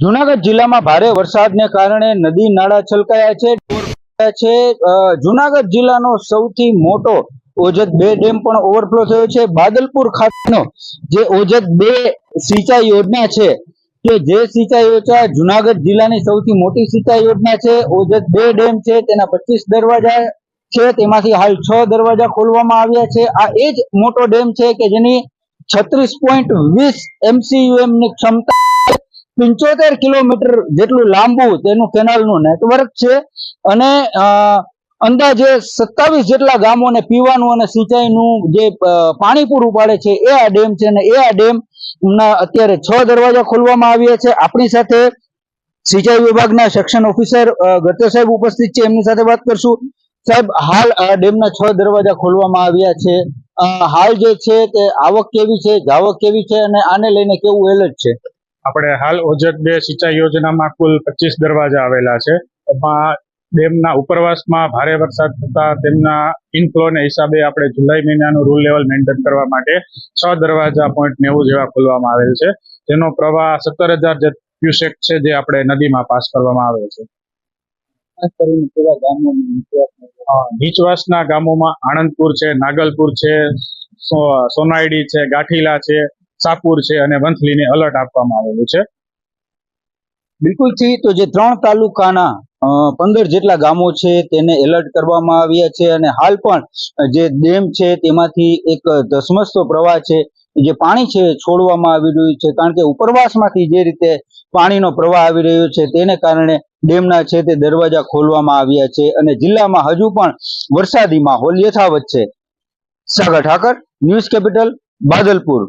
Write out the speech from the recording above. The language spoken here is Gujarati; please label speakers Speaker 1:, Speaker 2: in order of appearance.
Speaker 1: જુનાગઢ જિલ્લામાં ભારે વરસાદને કારણે નદી નાળા છલકાયા છે. જુનાગઢ જિલ્લાનો સૌથી મોટો ઓજત બે ડેમ પણ ઓવરફ્લો થયો છે. બાદલપુર ખાતેનો જે ઓજત બે સિંચાઈ યોજના છે, કે જે સિંચાઈ યોજના જુનાગઢ જિલ્લાની સૌથી મોટી સિંચાઈ યોજના છે. ઓજત બે ડેમ છે, તેના પચીસ દરવાજા છે, તેમાંથી હાલ છ દરવાજા ખોલવામાં આવ્યા છે. આ એ જ મોટો ડેમ છે કે જેની છત્રીસ પોઈન્ટ વીસ એમસીયુએમની ક્ષમતા પંચોતેર કિલોમીટર જેટલું લાંબુ તેનું કેનાલનું નેટવર્ક છે. અને અંદાજે સત્તાવીસ જેટલા ગામોને પીવાનું અને સિંચાઈનું જે પાણી પૂરું પાડે છે એ આ ડેમ છે અને એ આ ડેમ ના અત્યારે છ દરવાજા ખોલવામાં આવ્યા છે. આપણી સાથે સિંચાઈ વિભાગના સેક્શન ઓફિસર ગટર સાહેબ ઉપસ્થિત છે. એમની સાથે વાત કરશું. સાહેબ, હાલ આ ડેમના છ દરવાજા ખોલવામાં આવ્યા છે. હાલ જે છે તે આવક કેવી છે, જાવક કેવી છે અને આને લઈને કેવું એલર્ટ છે?
Speaker 2: આપણે હાલ ઓજત બે સિંચાઈ યોજનામાં કુલ પચીસ દરવાજા આવેલા છે. એમાં ડેમના ઉપરવાસમાં ભારે વરસાદ થતા તેમના ઇનફ્લોને હિસાબે આપણે જુલાઈ મહિનાનું રૂલ લેવલ મેન્ટેન કરવા માટે છ દરવાજા પોઈન્ટ નેવું જેવા ખોલવામાં આવેલ છે. જેનો પ્રવાહ સત્તર હજાર ક્યુસેક છે જે આપણે નદીમાં પાસ કરવામાં આવે છે. નીચવાસના ગામોમાં આણંદપુર છે નાગલપુર છે સોનાઈડી છે ગાંઠીલા છે સાપુર છે અને વંથલીને અલર્ટ આપવામાં આવેલું છે.
Speaker 1: બિલકુલથી તો જે ત્રણ તાલુકાના પંદર જેટલા ગામો છે તેને એલર્ટ કરવામાં આવ્યા છે અને હાલ પણ જે ડેમ છે તેમાંથી એક ધસમસતો પ્રવાહ છે જે પાણી છે છોડવામાં આવી રહ્યું છે. કારણ કે ઉપરવાસમાંથી જે રીતે પાણીનો પ્રવાહ આવી રહ્યો છે તેને કારણે ડેમના છે તે દરવાજા ખોલવામાં આવ્યા છે અને જિલ્લામાં હજુ પણ વરસાદી માહોલ યથાવત છે. Sagar Thakar, news capital, Badalpur.